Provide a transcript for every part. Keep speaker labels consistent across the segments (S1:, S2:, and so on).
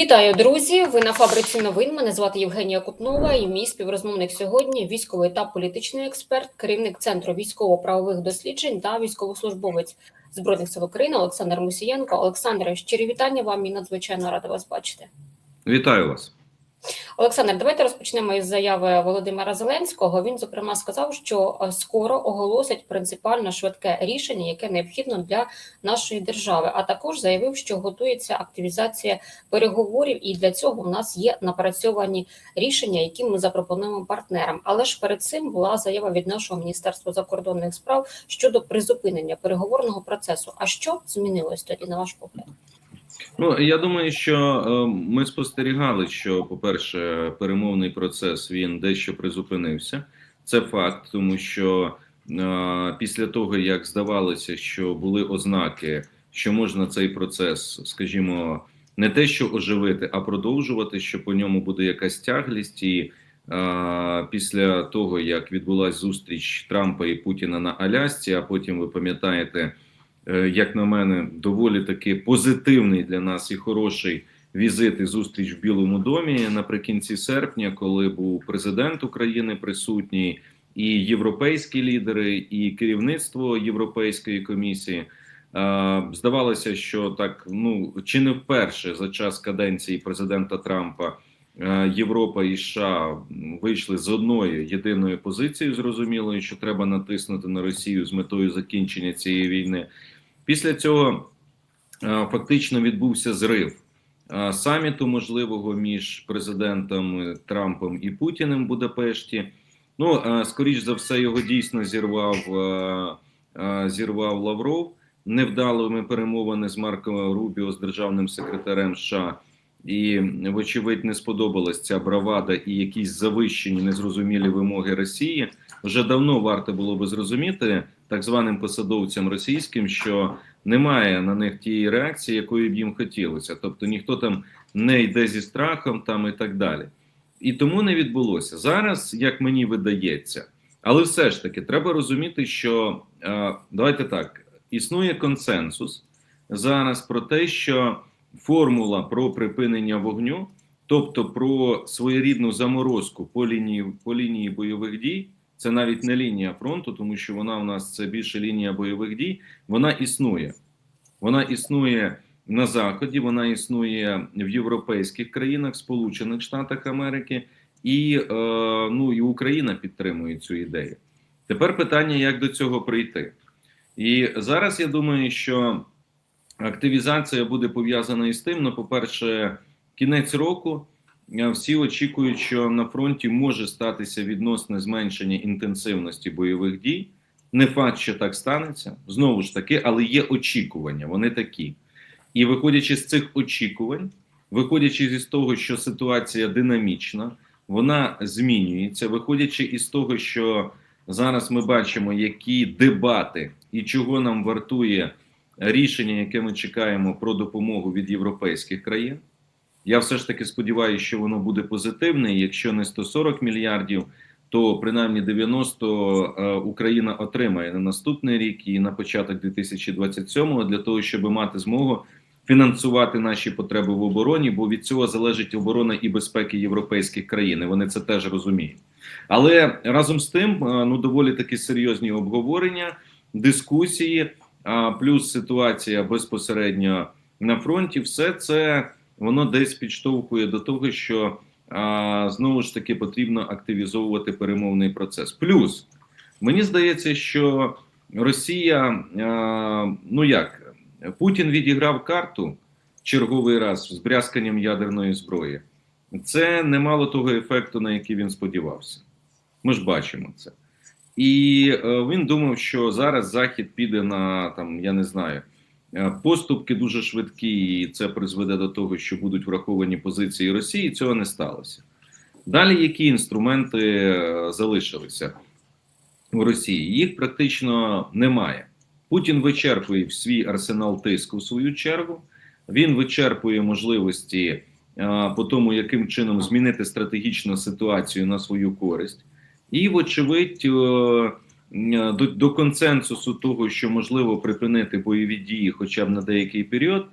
S1: Вітаю, друзі! Ви на фабриці новин. Мене звати Євгенія Кутнова і мій співрозмовник сьогодні військовий та політичний експерт, керівник центру військово-правових досліджень та військовослужбовець збройних сил України Олександр Мусієнко. Олександре, щирі вітання вам і надзвичайно рада вас бачити.
S2: Вітаю вас.
S1: Олександр, давайте розпочнемо із заяви Володимира Зеленського. Він зокрема сказав, що е, скоро оголосять принципіально швидке рішення, яке необхідно для нашої держави. А також заявив, що готується активізація переговорів, і для цього в нас є напрацьовані рішення, які ми запропонуємо партнерам. Але ж перед цим була заява від нашого міністерства закордонних справ щодо призупинення переговорного процесу. А що змінилось тоді на ваш погляд?
S2: Ну я думаю, що е, ми спостерігали, що, по-перше, перемовний процес він дещо призупинився. Це факт, тому що е, після того як здавалося, що були ознаки, що можна цей процес, скажімо, не те, що оживити, а продовжувати, що по ньому буде якась тяглість, і е, після того як відбулася зустріч Трампа і Путіна на Алясці, а потім ви пам'ятаєте. Е, як на мене, доволі таки позитивний для нас і хороший візит і зустріч в Білому домі наприкінці серпня, коли був президент України присутній, і європейські лідери, і керівництво Європейської комісії. Е, здавалося, що так ну чи не вперше за час каденції президента Трампа. Е, Європа і США вийшли з одною єдиною позицією, зрозумілою, що треба натиснути на Росію з метою закінчення цієї війни. Після цього е, фактично відбувся зрив е, саміту можливого між президентом Трампом і Путіним в Будапешті. Ну, скоріш за все, його дійсно зірвав зірвав Лавров невдалими перемовини з Марком Рубіо з державним секретарем США. І, вочевидь, не сподобалась ця бравада і якісь завищені незрозумілі вимоги Росії. Вже давно варто було би зрозуміти так званим посадовцям російським, що немає на них тієї реакції, якої б їм хотілося. Тобто ніхто там не йде зі страхом там і так далі. І тому не відбулося зараз, як мені видається. Але все ж таки треба розуміти, що е, давайте так: існує консенсус зараз про те, що формула про припинення вогню, тобто про своєрідну заморозку по лінії по лінії бойових дій, це навіть не лінія фронту, тому що вона у нас це більше лінія бойових дій. Вона існує. Вона існує на заході, вона існує в європейських країнах, Сполучених Штатах Америки, і е, ну і Україна підтримує цю ідею. Тепер питання, як до цього прийти, і зараз я думаю, що активізація буде пов'язана із тим: ну, по-перше, кінець року. Всі очікують, що на фронті може статися відносне зменшення інтенсивності бойових дій. Не факт, що так станеться, знову ж таки, але є очікування, вони такі. І виходячи з цих очікувань, виходячи з того, що ситуація динамічна, вона змінюється. Виходячи із того, що зараз ми бачимо, які дебати і чого нам вартує рішення, яке ми чекаємо про допомогу від європейських країн. Я все ж таки сподіваюся, що воно буде позитивне. Якщо не 140 мільярдів, то принаймні 90 е, Україна отримає на наступний рік і на початок 2027-го для того, щоб мати змогу фінансувати наші потреби в обороні, бо від цього залежить оборона і безпеки європейських країн. Вони це теж розуміють. Але разом з тим, е, ну доволі такі серйозні обговорення, дискусії, плюс ситуація безпосередньо на фронті, все це воно десь підштовхує до того, що знову ж таки потрібно активізовувати перемовний процес. Плюс мені здається, що Росія, ну як Путін відіграв карту черговий раз з брязканням ядерної зброї. Це не мало того ефекту, на який він сподівався. Ми ж бачимо це. І е, він думав, що зараз Захід піде на там, я не знаю. Е, поступки дуже швидкі, і це призведе до того, що будуть враховані позиції Росії. Цього не сталося. Далі які інструменти е, залишилися у Росії? Їх практично немає. Путін вичерпує свій арсенал тиску в свою чергу. Він вичерпує можливості по тому, яким чином змінити стратегічну ситуацію на свою користь, і, вочевидь, до, до консенсусу того, що можливо припинити бойові дії, хоча б на деякий період,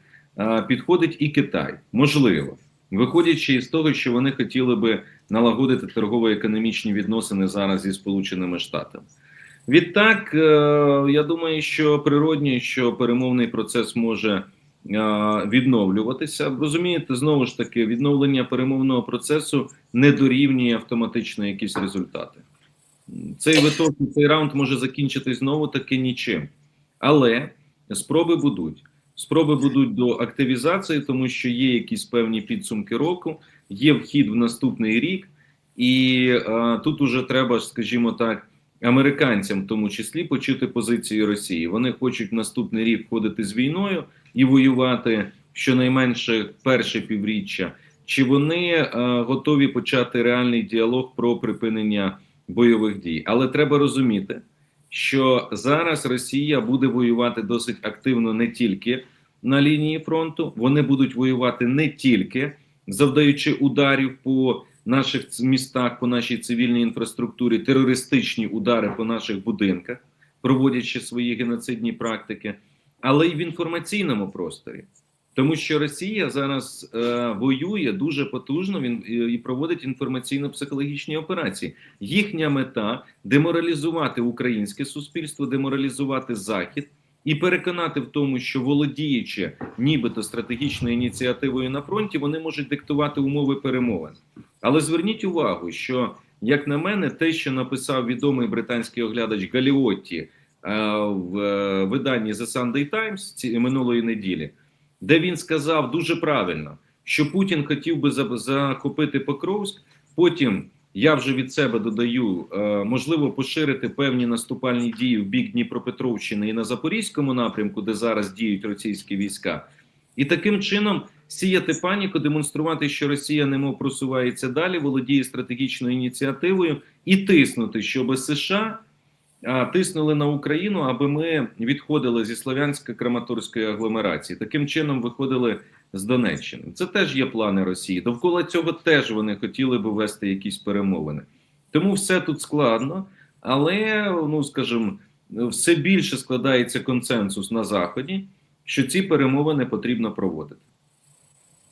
S2: підходить і Китай. Можливо, виходячи із того, що вони хотіли би налагодити торгово-економічні відносини зараз зі Сполученими Штатами. Відтак, е, я думаю, що природньо, що перемовний процес може е, відновлюватися. Розумієте, знову ж таки, відновлення перемовного процесу не дорівнює автоматично якісь результати. Цей виток, цей раунд може закінчитись знову таки нічим. Але спроби будуть. Спроби будуть до активізації, тому що є якісь певні підсумки року, є вхід в наступний рік, і е, тут уже треба, скажімо так, американцям, в тому числі, почути позиції Росії. Вони хочуть в наступний рік входити з війною і воювати щонайменше перше півріччя. Чи вони е, готові почати реальний діалог про припинення бойових дій? Але треба розуміти, що зараз Росія буде воювати досить активно не тільки на лінії фронту, вони будуть воювати не тільки завдаючи ударів по наших містах, по нашій цивільній інфраструктурі, терористичні удари по наших будинках, проводячи свої геноцидні практики, але й в інформаційному просторі. Тому що Росія зараз е, воює дуже потужно він е, і проводить інформаційно-психологічні операції. Їхня мета деморалізувати українське суспільство, деморалізувати захід і переконати в тому, що володіючи нібито стратегічною ініціативою на фронті, вони можуть диктувати умови перемовин. Але зверніть увагу, що як на мене, те, що написав відомий британський оглядач Галіотті в е, виданні The Sunday Times ці минулої неділі, де він сказав дуже правильно, що Путін хотів би захопити Покровськ, потім. Я вже від себе додаю, е, можливо, поширити певні наступальні дії в бік Дніпропетровщини і на Запорізькому напрямку, де зараз діють російські війська, і таким чином сіяти паніку, демонструвати, що Росія немов просувається далі, володіє стратегічною ініціативою, і тиснути, щоб США тиснули на Україну, аби ми відходили зі слов'янсько-краматорської агломерації. Таким чином виходили з Донеччини. Це теж є плани Росії. Довкола цього теж вони хотіли би вести якісь перемовини. Тому все тут складно, але ну скажімо, все більше складається консенсус на заході, що ці перемовини потрібно проводити.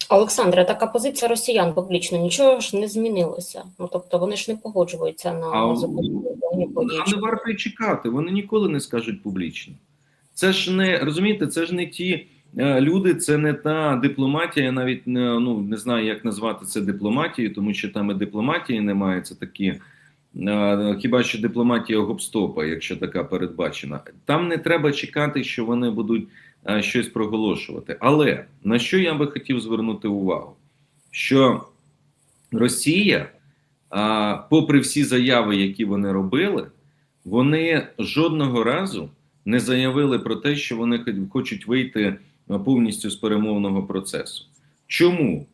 S1: Олександре, така позиція росіян публічно нічого ж не змінилося. Ну тобто вони ж не погоджуються на
S2: А,
S1: зупинення
S2: не варто й чекати. Вони ніколи не скажуть публічно. Це ж не розумієте, це ж не ті е, люди, це не та дипломатія. Я навіть не ну не знаю, як назвати це дипломатією, тому що там і дипломатії немає. Це такі е, хіба що дипломатія гопстопа, якщо така передбачена. Там не треба чекати, що вони будуть щось проголошувати. Але на що я би хотів звернути увагу? Що Росія, попри всі заяви, які вони робили, вони жодного разу не заявили про те, що вони хочуть вийти повністю з перемовного процесу. Чому?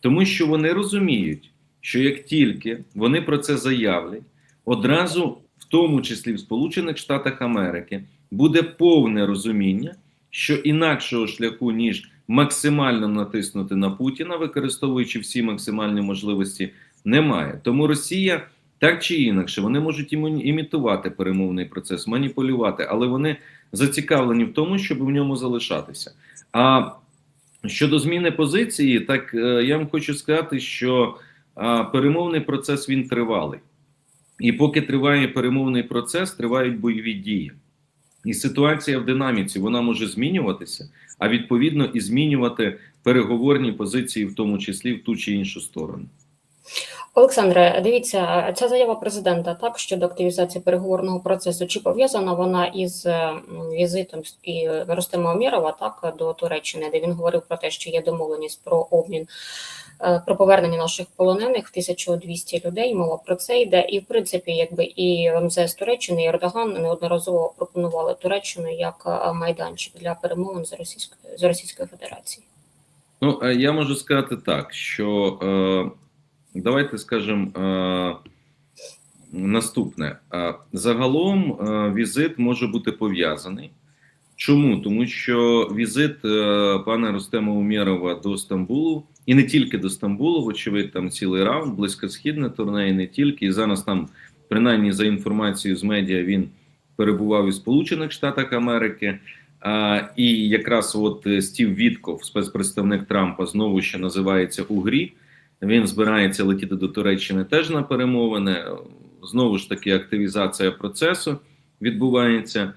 S2: Тому що вони розуміють, що як тільки вони про це заявлять, одразу, в тому числі в Сполучених Штатах Америки, буде повне розуміння, що інакшого шляху, ніж максимально натиснути на Путіна, використовуючи всі максимальні можливості, немає. Тому Росія так чи інакше вони можуть імітувати перемовний процес, маніпулювати, але вони зацікавлені в тому, щоб в ньому залишатися. А щодо зміни позиції, так е, я вам хочу сказати, що перемовний процес він тривалий. І поки триває перемовний процес, тривають бойові дії. І ситуація в динаміці вона може змінюватися, а відповідно і змінювати переговорні позиції, в тому числі в ту чи іншу сторону.
S1: Олександре, дивіться, ця заява президента так щодо активізації переговорного процесу. Чи пов'язана вона із е, візитом і Ростема Омєрова так до Туреччини, де він говорив про те, що є домовленість про обмін е, про повернення наших полонених в 1200 людей. Мова про це йде. І в принципі, якби і МЗС Туреччини, і Ердоган неодноразово пропонували Туреччину як е, майданчик для перемовин з Російською з Російською Федерацією.
S2: Ну, я можу сказати так, що е, давайте скажемо наступне. Загалом візит може бути пов'язаний. Чому? Тому що візит е, пана Ростема Умєрова до Стамбулу, і не тільки до Стамбулу, вочевидь, там цілий раунд, близькосхідне турне, і не тільки. І зараз там, принаймні, за інформацією з медіа, він перебував і Сполучених Штатах Америки. А, і якраз от е, Стів Вітков, спецпредставник Трампа, знову ще називається у грі. Він збирається летіти до Туреччини теж на перемовини. Знову ж таки, активізація процесу відбувається.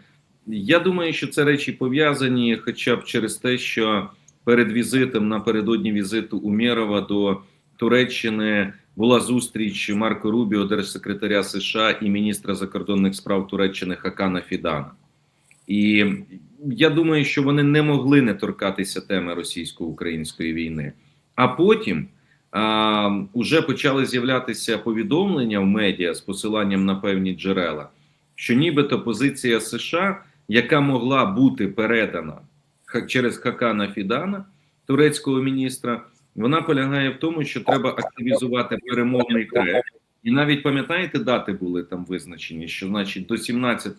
S2: Я думаю, що це речі пов'язані, хоча б через те, що перед візитом напередодні візиту Умєрова до Туреччини була зустріч Марко Рубіо, держсекретаря США і міністра закордонних справ Туреччини Хакана Фідана. І я думаю, що вони не могли не торкатися теми російсько-української війни. А потім уже почали з'являтися повідомлення в медіа з посиланням на певні джерела, що нібито позиція США, яка могла бути передана через Хакана Фідана, турецького міністра, вона полягає в тому, що треба активізувати перемовний трек. І навіть пам'ятаєте, дати були там визначені, що значить до 17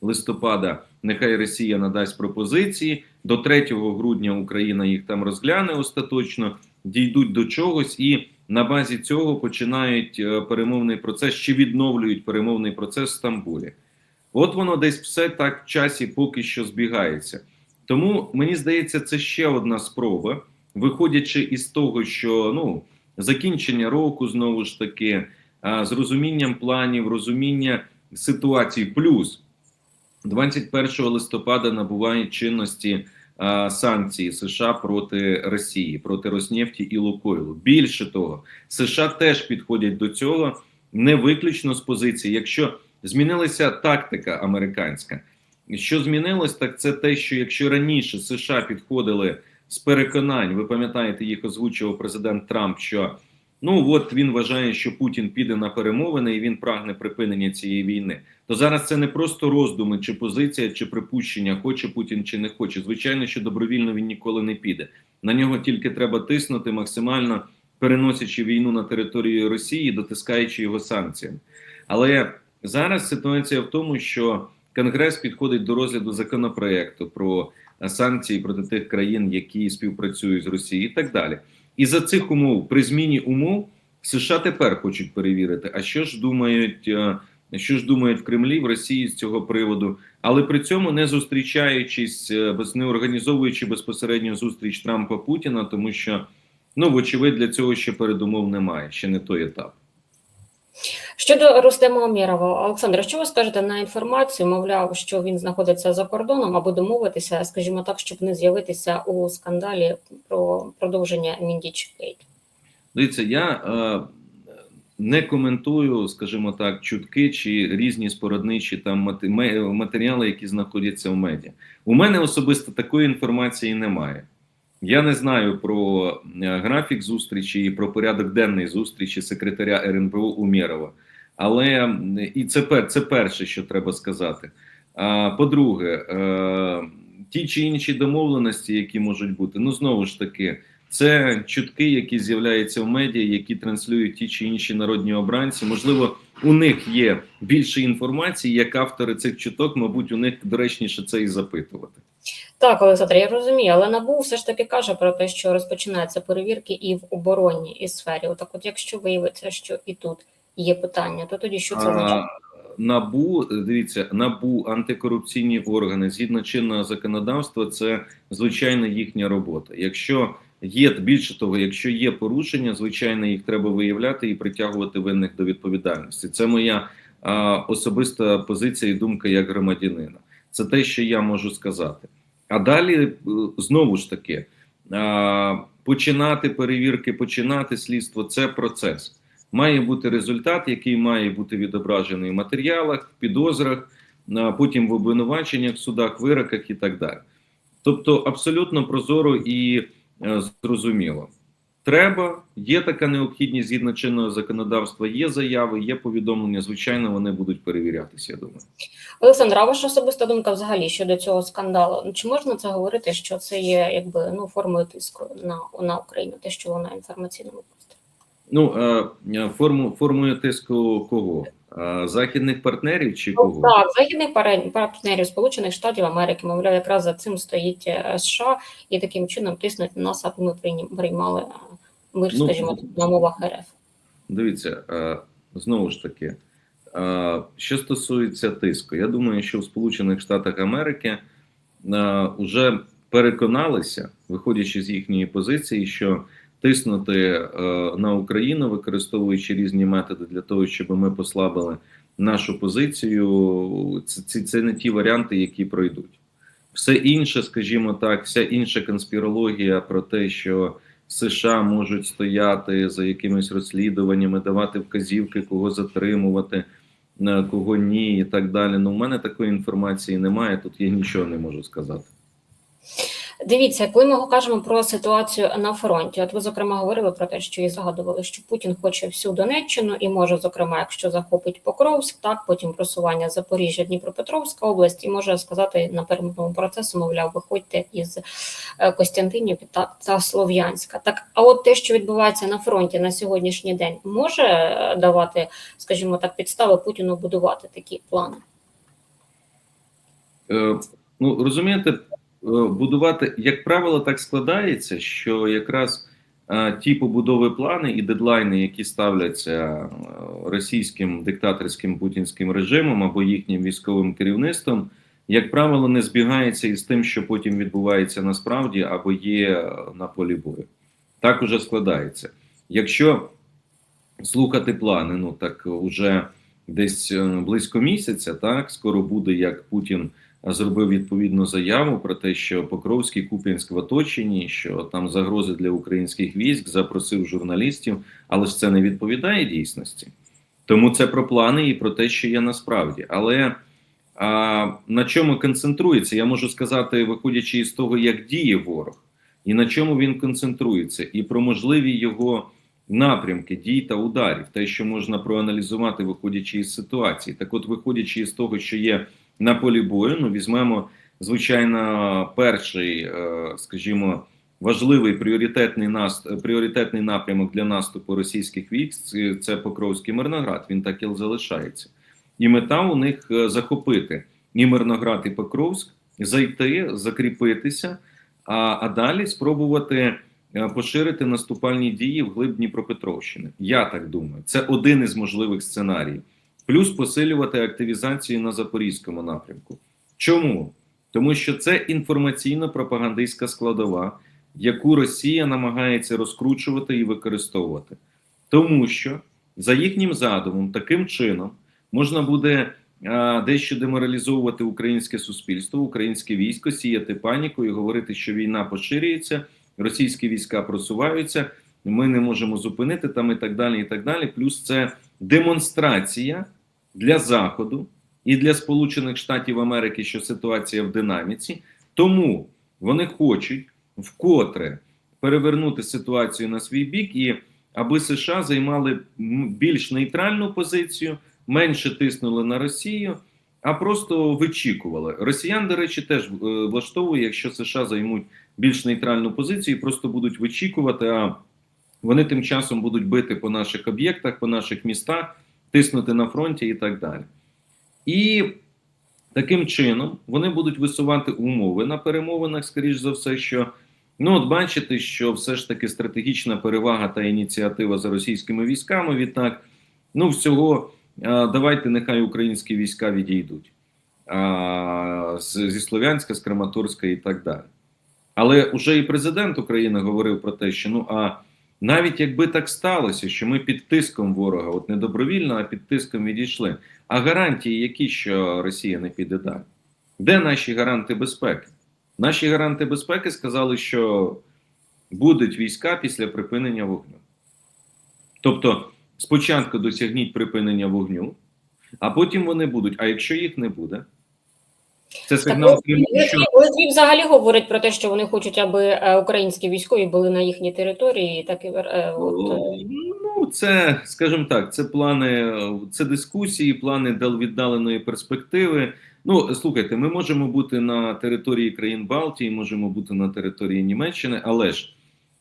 S2: листопада нехай Росія надасть пропозиції, до 3 грудня Україна їх там розгляне остаточно, дійдуть до чогось, і на базі цього починають е, перемовний процес чи відновлюють перемовний процес в Стамбулі. От воно десь все так в часі поки що збігається. Тому мені здається, це ще одна спроба, виходячи із того, що ну закінчення року знову ж таки з розумінням планів, розуміння ситуації, плюс 21 листопада набувають чинності санкції США проти Росії, проти Роснефті і Лукойлу. Більше того, США теж підходять до цього не виключно з позиції, якщо змінилася тактика американська. Що змінилось, так це те, що якщо раніше США підходили з переконань, ви пам'ятаєте, їх озвучував президент Трамп, що ну от він вважає, що Путін піде на перемовини і він прагне припинення цієї війни. То зараз це не просто роздуми, чи позиція, чи припущення, хоче Путін чи не хоче. Звичайно, що добровільно він ніколи не піде. На нього тільки треба тиснути максимально переносячи війну на територію Росії, дотискаючи його санкціями. Але зараз ситуація в тому, що Конгрес підходить до розгляду законопроекту про санкції проти тих країн, які співпрацюють з Росією, і так далі. І за цих умов, при зміні умов, США тепер хочуть перевірити, а що ж думають, е, що ж думають в Кремлі в Росії з цього приводу, але при цьому не зустрічаючись, е, не організовуючи безпосередньо зустріч Трампа Путіна, тому що ну вочевидь для цього ще передумов немає, ще не той етап.
S1: Щодо Рустема Омєрова, Олександр, що ви скажете на інформацію? Мовляв, що він знаходиться за кордоном або домовитися, скажімо так, щоб не з'явитися у скандалі про продовження Міндіч Гейт?
S2: Дивіться, я е, не коментую, скажімо так, чутки чи різні спорядничі там матеріали, які знаходяться в медіа. У мене особисто такої інформації немає. Я не знаю про е, графік зустрічі і про порядок денний зустрічі секретаря РНБО Умєрова. Але і це, це перше, що треба сказати. А по-друге, е, ті чи інші домовленості, які можуть бути, ну знову ж таки, це чутки, які з'являються в медіа, які транслюють ті чи інші народні обранці. Можливо, у них є більше інформації, як автори цих чуток, мабуть, у них доречніше це і запитувати.
S1: Так, Олександр, я розумію, але НАБУ все ж таки каже про те, що розпочинаються перевірки і в оборонній і сфері. Отак, от якщо виявиться, що і тут є питання, то тоді що це означає?
S2: Набу, дивіться, набу антикорупційні органи згідно чинного законодавства, це звичайно їхня робота. Якщо є більше того, якщо є порушення, звичайно, їх треба виявляти і притягувати винних до відповідальності. Це моя а, особиста позиція і думка як громадянина. Це те, що я можу сказати. А далі е, знову ж таки а, починати перевірки, починати слідство це процес. Має бути результат, який має бути відображений в матеріалах, в підозрах, потім в обвинуваченнях, в судах, вироках і так далі. Тобто, абсолютно прозоро і зрозуміло. Треба, є така необхідність згідно чинного законодавства, є заяви, є повідомлення. Звичайно, вони будуть перевірятися. Я думаю.
S1: Олександр, а ваша особиста думка взагалі щодо цього скандалу? Ну, Чи можна це говорити, що це є якби ну формою тиску на, на Україну, те, що вона інформаційному просторі?
S2: Ну е, е, форму формою тиску кого? Західних партнерів чи
S1: Ну,
S2: кого?
S1: Так, західних партнерів Сполучених Штатів Америки, мовляв, якраз за цим стоїть е, США і таким чином тиснуть на нас, аби ми приймали е, мир,
S2: Ну,
S1: скажімо, на мовах РФ.
S2: Дивіться, е, знову ж таки, що стосується тиску, я думаю, що в Сполучених Штатах Америки вже переконалися, виходячи з їхньої позиції, що тиснути е, на Україну, використовуючи різні методи для того, щоб ми послабили нашу позицію, це, це, це не ті варіанти, які пройдуть. Все інше, скажімо так, вся інша конспірологія про те, що США можуть стояти за якимись розслідуваннями, давати вказівки, кого затримувати, е, кого ні, і так далі. Ну, в мене такої інформації немає. Тут я нічого не можу сказати.
S1: Дивіться, коли ми кажемо про ситуацію на фронті, от ви зокрема говорили про те, що і згадували, що Путін хоче всю Донеччину і може, зокрема, якщо захопить Покровськ, так потім просування Запоріжжя, Дніпропетровська область, і може сказати на перемовному процесу, мовляв, виходьте із е, Костянтинів та, та Слов'янська. Так, а от те, що відбувається на фронті на сьогоднішній день, може е, давати, скажімо так, підстави Путіну будувати такі плани.
S2: Е, ну розумієте, будувати, як правило, так складається, що якраз е, ті побудови плани і дедлайни, які ставляться е, російським диктаторським путінським режимом або їхнім військовим керівництвом, як правило, не збігаються із тим, що потім відбувається насправді або є е, на полі бою. Так уже складається. Якщо слухати плани, ну так уже десь е, близько місяця, так скоро буде як Путін зробив відповідну заяву про те, що Покровський Куп'янськ в оточенні, що там загрози для українських військ, запросив журналістів, але ж це не відповідає дійсності. Тому це про плани і про те, що є насправді. Але а, на чому концентрується, я можу сказати, виходячи із того, як діє ворог, і на чому він концентрується, і про можливі його напрямки дій та ударів, те, що можна проаналізувати, виходячи із ситуації. Так, от, виходячи із того, що є на полі бою, ну візьмемо, звичайно, перший, е, скажімо, важливий пріоритетний нас пріоритетний напрямок для наступу російських військ це, це Покровський Мирноград. Він так і залишається, і мета у них е, захопити і Мирноград, і Покровськ, зайти, закріпитися, а, а далі спробувати. Е, Поширити наступальні дії в глиб Дніпропетровщини. Я так думаю, це один із можливих сценаріїв. Плюс посилювати активізацію на запорізькому напрямку. Чому? Тому що це інформаційно-пропагандистська складова, яку Росія намагається розкручувати і використовувати. Тому що за їхнім задумом, таким чином, можна буде а, дещо деморалізовувати українське суспільство, українське військо, сіяти паніку і говорити, що війна поширюється, російські війська просуваються, ми не можемо зупинити там і так далі. І так далі. Плюс це демонстрація для Заходу і для Сполучених Штатів Америки, що ситуація в динаміці, тому вони хочуть вкотре перевернути ситуацію на свій бік, і аби США займали більш нейтральну позицію, менше тиснули на Росію, а просто вичікували. Росіян, до речі, теж е, влаштовує, якщо США займуть більш нейтральну позицію, просто будуть вичікувати. а вони тим часом будуть бити по наших об'єктах, по наших містах, тиснути на фронті і так далі. І таким чином вони будуть висувати умови на перемовинах, скоріш за все, що ну от бачите, що все ж таки стратегічна перевага та ініціатива за російськими військами. Відтак, ну всього давайте нехай українські війська відійдуть зі Слов'янська, з Краматорська і так далі. Але вже і президент України говорив про те, що ну а навіть якби так сталося, що ми під тиском ворога, от не добровільно, а під тиском відійшли. А гарантії, які що Росія не піде далі? Де наші гаранти безпеки? Наші гаранти безпеки сказали, що будуть війська після припинення вогню. Тобто, спочатку досягніть припинення вогню, а потім вони будуть. А якщо їх не буде, це сигнал
S1: Так,
S2: Криму, що
S1: Литві взагалі говорять про те, що вони хочуть, аби е, українські військові були на їхній території, і так і е, от, е,
S2: Ну, це, скажімо так, це плани, це дискусії, плани дал- віддаленої перспективи. Ну, слухайте, ми можемо бути на території країн Балтії, можемо бути на території Німеччини, але ж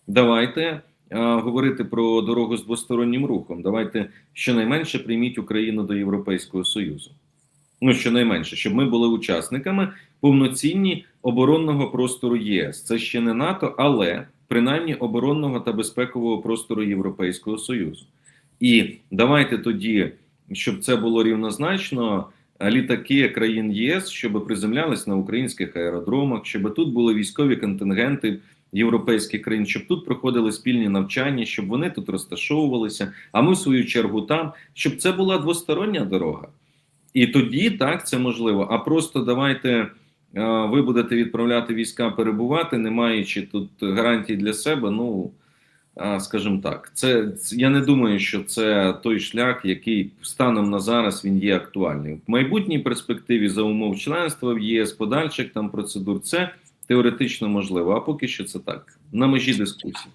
S2: давайте говорити про дорогу з двостороннім рухом. Давайте щонайменше прийміть Україну до Європейського Союзу. Ну, щонайменше, щоб ми були учасниками повноцінні оборонного простору ЄС. Це ще не НАТО, але принаймні оборонного та безпекового простору Європейського Союзу. І давайте тоді, щоб це було рівнозначно, літаки країн ЄС, щоб приземлялись на українських аеродромах, щоб тут були військові контингенти європейських країн, щоб тут проходили спільні навчання, щоб вони тут розташовувалися. А ми в свою чергу там, щоб це була двостороння дорога. І тоді так це можливо. А просто давайте е, ви будете відправляти війська перебувати, не маючи тут гарантій для себе. Ну скажімо так, це я не думаю, що це той шлях, який станом на зараз він є актуальним. В майбутній перспективі за умов членства в ЄС, подальших там процедур, це теоретично можливо. А поки що це так на межі дискусії.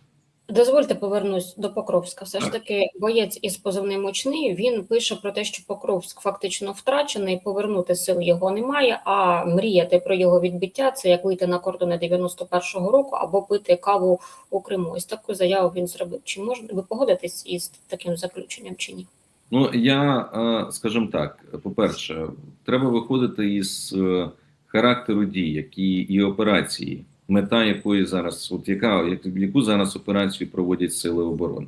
S1: Дозвольте повернусь до Покровська. Все ж таки, боєць із позивним очний він пише про те, що Покровськ фактично втрачений, повернути сил його немає. А мріяти про його відбиття це як вийти на кордони 91-го року або пити каву у Криму. Ось таку заяву він зробив. Чи можна ви погодитесь із таким заключенням чи ні?
S2: Ну я е, скажімо так: по-перше, треба виходити із е, характеру дій, які і операції, мета якої зараз, от яка як- яку зараз операцію проводять сили оборони.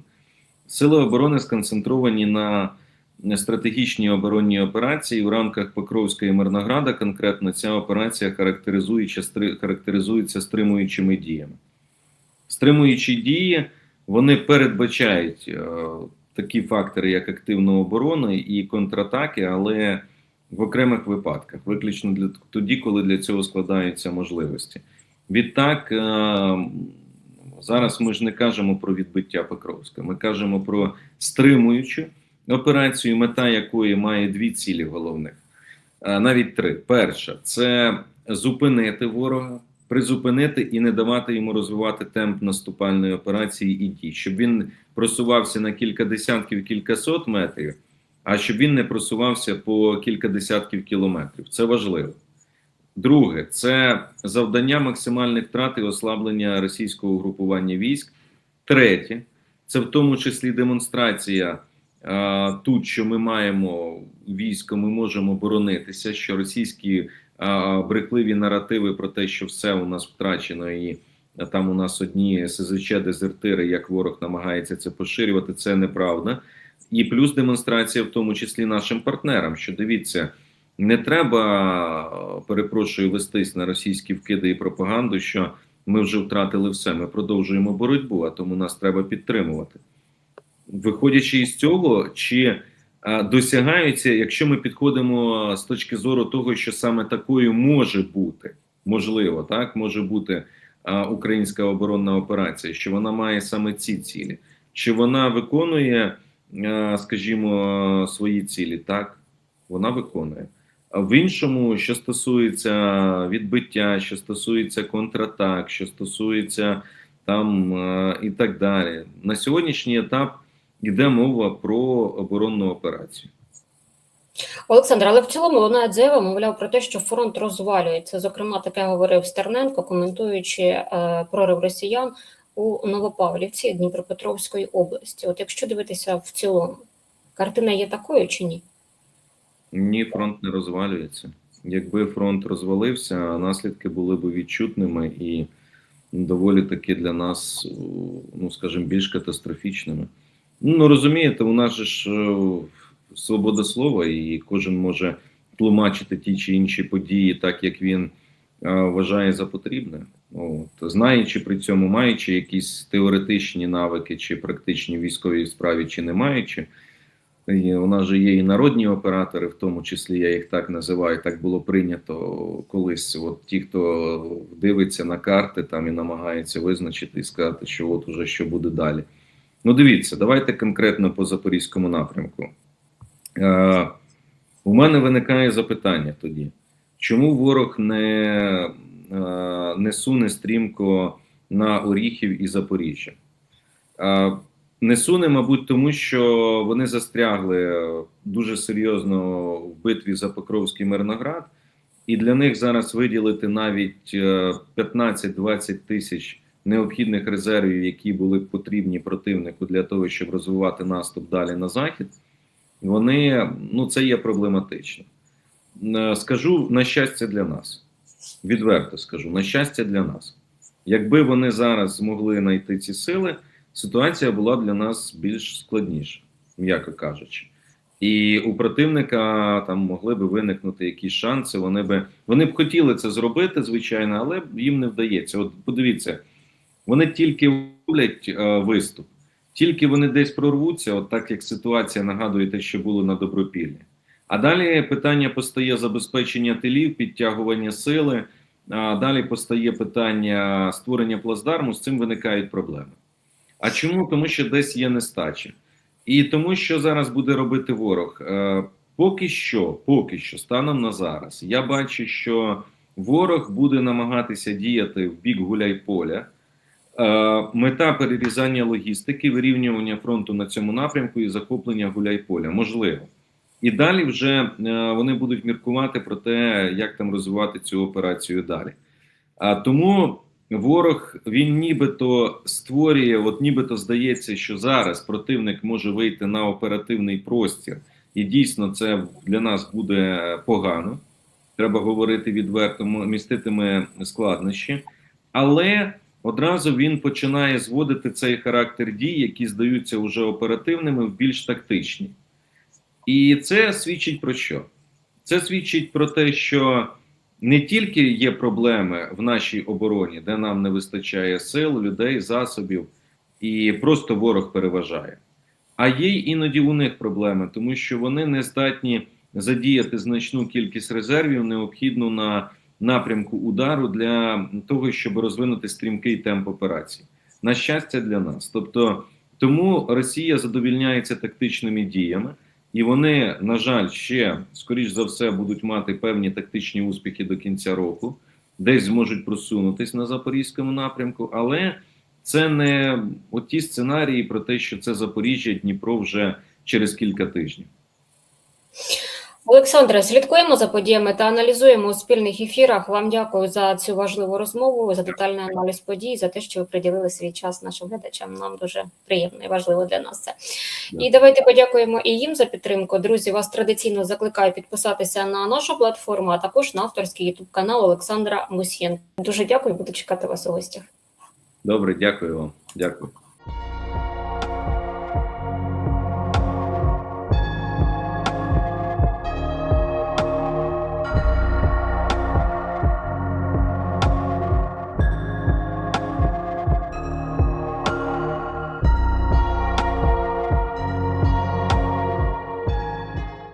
S2: Сили оборони сконцентровані на стратегічній оборонній операції в рамках Покровська і Мирнограда. Конкретно ця операція характеризується, характеризується стримуючими діями. Стримуючі дії вони передбачають е, такі фактори, як активна оборона і контратаки, але в окремих випадках, виключно для тоді, коли для цього складаються можливості. Відтак, е, зараз ми ж не кажемо про відбиття Покровська, ми кажемо про стримуючу операцію, мета якої має дві цілі головних, Е, навіть три. Перша це зупинити ворога, призупинити і не давати йому розвивати темп наступальної операції і дій, щоб він просувався на кілька десятків, кількасот метрів, а щоб він не просувався по кілька десятків кілометрів. Це важливо. Друге, це завдання максимальних втрат і ослаблення російського угрупування військ. Третє, це в тому числі демонстрація а, тут, що ми маємо військо, ми можемо боронитися, що російські а, брехливі наративи про те, що все у нас втрачено, і там у нас одні СЗЧ дезертири, як ворог намагається це поширювати, це неправда. І плюс демонстрація, в тому числі нашим партнерам, що дивіться, не треба, перепрошую, вестись на російські вкиди і пропаганду, що ми вже втратили все. Ми продовжуємо боротьбу, а тому нас треба підтримувати. Виходячи із цього, чи досягаються, якщо ми підходимо з точки зору того, що саме такою може бути, можливо, так може бути українська оборонна операція, що вона має саме ці цілі, чи вона виконує, скажімо, свої цілі, так вона виконує. А в іншому, що стосується відбиття, що стосується контратак, що стосується там е, і так далі, на сьогоднішній етап йде мова про оборонну операцію.
S1: Олександр, але в цілому лунає заява, мовляв, про те, що фронт розвалюється. Зокрема, таке говорив Стерненко, коментуючи е, прорив росіян у Новопавлівці Дніпропетровської області. От якщо дивитися в цілому, картина є такою чи ні?
S2: Ні, фронт не розвалюється. Якби фронт розвалився, наслідки були б відчутними і доволі таки для нас, ну скажімо, більш катастрофічними. Ну розумієте, у нас ж е, свобода слова, і кожен може тлумачити ті чи інші події так, як він е, вважає за потрібне. От. Знаючи при цьому, маючи якісь теоретичні навики чи практичні військові справі, чи не маючи. І у нас же є і народні оператори, в тому числі я їх так називаю. Так було прийнято колись. От ті, хто дивиться на карти там і намагається визначити і сказати, що от уже що буде далі. Ну, дивіться, давайте конкретно по запорізькому напрямку. Е, у мене виникає запитання тоді, чому ворог не, не суне стрімко на Оріхів і Запоріжжя? Е, не суне, мабуть, тому що вони застрягли дуже серйозно в битві за Покровський Мирноград, і для них зараз виділити навіть е, 15-20 тисяч необхідних резервів, які були потрібні противнику для того, щоб розвивати наступ далі на захід. Вони ну це є проблематично. Е, Скажу на щастя для нас. Відверто скажу, на щастя для нас. Якби вони зараз змогли знайти ці сили, ситуація була б для нас більш складніша, м'яко кажучи. І у противника там могли би виникнути якісь шанси. Вони би вони б хотіли це зробити, звичайно, але їм не вдається. От подивіться, вони тільки роблять е, виступ, тільки вони десь прорвуться, от так як ситуація нагадує те, що було на добропіллі. А далі питання постає забезпечення тилів, підтягування сили. А далі постає питання створення плацдарму. З цим виникають проблеми. А чому? Тому що десь є нестача. І тому, що зараз буде робити ворог, Е, поки що, поки що, станом на зараз, я бачу, що ворог буде намагатися діяти в бік гуляйполя. Е, Мета перерізання логістики, вирівнювання фронту на цьому напрямку і захоплення гуляйполя можливо. І далі вже е, вони будуть міркувати про те, як там розвивати цю операцію далі. А тому ворог він нібито створює, от нібито здається, що зараз противник може вийти на оперативний простір, і дійсно це для нас буде погано. Треба говорити відверто, міститиме складнощі, але одразу він починає зводити цей характер дій, які здаються вже оперативними, в більш тактичні. І це свідчить про що? Це свідчить про те, що не тільки є проблеми в нашій обороні, де нам не вистачає сил, людей, засобів, і просто ворог переважає. А є й іноді у них проблеми, тому що вони не здатні задіяти значну кількість резервів, необхідну на напрямку удару для того, щоб розвинути стрімкий темп операції. На щастя, для нас. Тобто, тому Росія задовільняється тактичними діями. І вони, на жаль, ще скоріш за все будуть мати певні тактичні успіхи до кінця року, десь зможуть просунутись на запорізькому напрямку, але це не оті сценарії про те, що це Запоріжжя, Дніпро вже через кілька тижнів.
S1: Олександре, слідкуємо за подіями та аналізуємо у спільних ефірах. Вам дякую за цю важливу розмову, за детальний аналіз подій, за те, що ви приділили свій час нашим глядачам. Нам дуже приємно і важливо для нас це. І давайте подякуємо і їм за підтримку. Друзі, вас традиційно закликаю підписатися на нашу платформу, а також на авторський ютуб канал Олександра Мусьєн. Дуже дякую, буду чекати вас у гостях.
S2: Добре, дякую вам. Дякую.